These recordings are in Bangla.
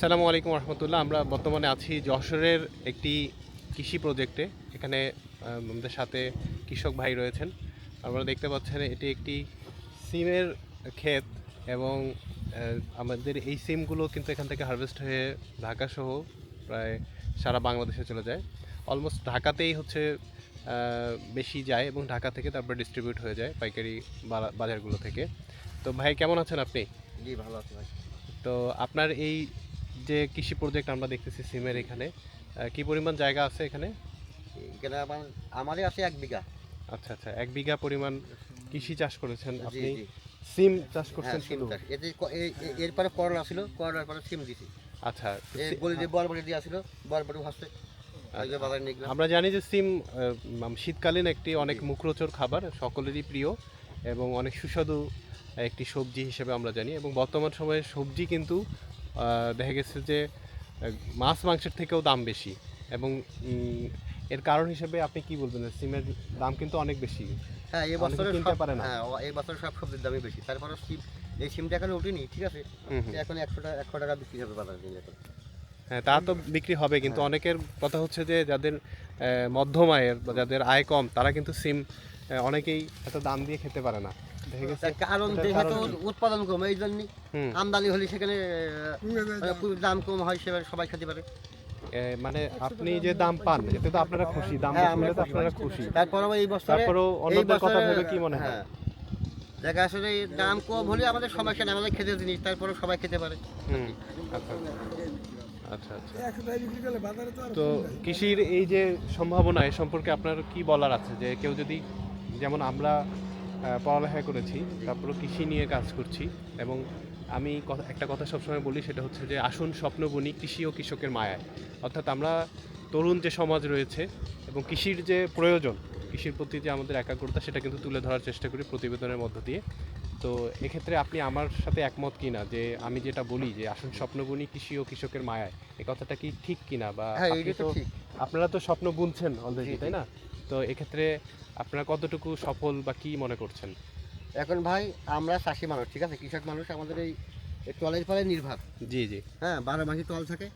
সালামু আলাইকুম রহমতুল্লাহ। আমরা বর্তমানে আছি যশোরের একটি কৃষি প্রজেক্টে। এখানে আমাদের সাথে কৃষক ভাই রয়েছেন। আপনারা দেখতে পাচ্ছেন এটি একটি সিমের ক্ষেত এবং আমাদের এই সিমগুলো কিন্তু এখান থেকে হারভেস্ট হয়ে ঢাকা সহ প্রায় সারা বাংলাদেশে চলে যায়। অলমোস্ট ঢাকাতেই হচ্ছে বেশি যায় এবং ঢাকা থেকে তারপর ডিস্ট্রিবিউট হয়ে যায় পাইকারি বাজারগুলো থেকে। তো ভাই কেমন আছেন আপনি? জি ভালো আছি ভাই। তো আপনার এই যে কৃষি প্রজেক্ট আমরা দেখতেছি সিমের এখানে কি পরিমাণ জায়গা আছে এখানে? এখানে আমার আমারই আছে এক বিঘা। আচ্ছা আচ্ছা এক বিঘা পরিমাণ কৃষি চাষ করেছেন আপনি? জি। সিম চাষ হ্যাঁ করছেন সিম শুধু? চাষ। এতে ক- এরপরে করলা ছিল করলার পরে সিম দিছি। আচ্ছা বলি যে বরবটি দিয়া বরবটি ভাসছে। ওই যে বাজারে নিয়ে গেলাম। আমরা জানি যে সিম আহ, উম, শীতকালীন একটি অনেক মুখরোচক খাবার সকলেরই প্রিয় এবং অনেক সুস্বাদু একটি সবজি হিসেবে আমরা জানি এবং বর্তমান সময়ে সবজি কিন্তু দেখা গেছে যে মাছ মাংসের থেকেও দাম বেশি। এবং এর কারণ হিসেবে আপনি কি বলবেন সিমের দাম কিন্তু অনেক বেশি। হ্যাঁ এই বছরে কিনতে সব- পারে না। হ্যাঁ এই বছর সব সবজির দামই বেশি। তারপরে সিম এই সিমটা এখন উঠিনি ঠিক আছে। এখন একশো টাকা একশো টাকা বিক্রি হবে বাজারে নিয়ে এখন হ্যাঁ তা তো বিক্রি হবে কিন্তু অনেকের কথা হচ্ছে যে যাদের মধ্যম আয়ের বা যাদের আয় কম তারা কিন্তু সিম অনেকেই এত দাম দিয়ে খেতে পারে না। কারণ যেহেতু উৎপাদন কম এই জন্যই হুম। আমদানি হলে সেখানে দাম কম হয় সেভাবে সবাই খেতে পারে। মানে আপনি যে দাম পান এতে তো আপনারা খুশি দাম হ্যাঁ, আমরা তো খুশি আপনারা খুশি। তারপরেও এই বছরে তারপরেও এই অন্যদের কথা ভেবে কি মনে হয়? হ্যাঁ। দেখা আসলে দাম কম হলে আমাদের সমস্যা নেই আমাদের খেতে জিনিস তারপরেও সবাই খেতে পারে। হুম আচ্ছা আচ্ছা আচ্ছা। তো কৃষির এই যে সম্ভাবনা এ সম্পর্কে আপনার কি বলার আছে? যে কেউ যদি যেমন আমরা পড়ালেখা করেছি তারপরে কৃষি নিয়ে কাজ করছি এবং আমি একটা কথা সবসময় বলি, সেটা হচ্ছে যে আসুন স্বপ্ন বুনি কৃষি ও কৃষকের মায়ায়। অর্থাৎ আমরা তরুণ যে সমাজ রয়েছে এবং কৃষির যে প্রয়োজন, কৃষির প্রতি যে আমাদের একাগ্রতা, সেটা কিন্তু তুলে ধরার চেষ্টা করি প্রতিবেদনের মধ্য দিয়ে। তো এক্ষেত্রে আপনি আমার সাথে একমত কিনা যে আমি যেটা বলি যে আসল স্বপ্ন বুনি কৃষি ও কৃষকের মায়ায় এই কথাটা কি ঠিক কিনা? বা হ্যাঁ আপনারা তো স্বপ্ন বুনছেন অলরেডি। তাই না? তো এক্ষেত্রে আপনারা কতটুকু সফল বা কি মনে করছেন? এখন ভাই আমরা চাষি মানুষ ঠিক আছে? কৃষক মানুষ আমাদের এই টলের পরে নির্ভর। জি জি। হ্যাঁ বারো মাসি টল থাকে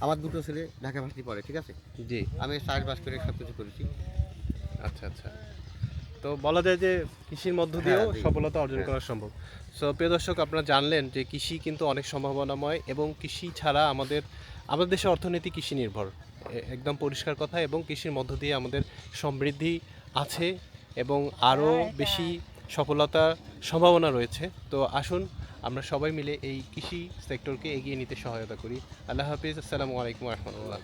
আমার দুটো ছেলে ঢাকা ভার্সিটি পড়ে ঠিক আছে? জি। আমি চাষবাস করে সব কিছু করেছি। আচ্ছা আচ্ছা। তো বলা যায় যে কৃষির মধ্য দিয়েও হ্যাঁ, সফলতা অর্জন হ্যাঁ। করা সম্ভব। সো প্রিয় দর্শক আপনারা জানলেন যে কৃষি কিন্তু অনেক সম্ভাবনাময় এবং কৃষি ছাড়া আমাদের আমাদের দেশে অর্থনীতি কৃষি নির্ভর একদম পরিষ্কার কথা এবং কৃষির মধ্য দিয়ে আমাদের সমৃদ্ধি আছে এবং আরও বেশি সফলতা সম্ভাবনা রয়েছে। তো আসুন আমরা সবাই মিলে এই কৃষি সেক্টরকে এগিয়ে নিতে সহায়তা করি। আল্লাহ হাফিজ। আসসালামু আলাইকুম রহমতুল্লাহ।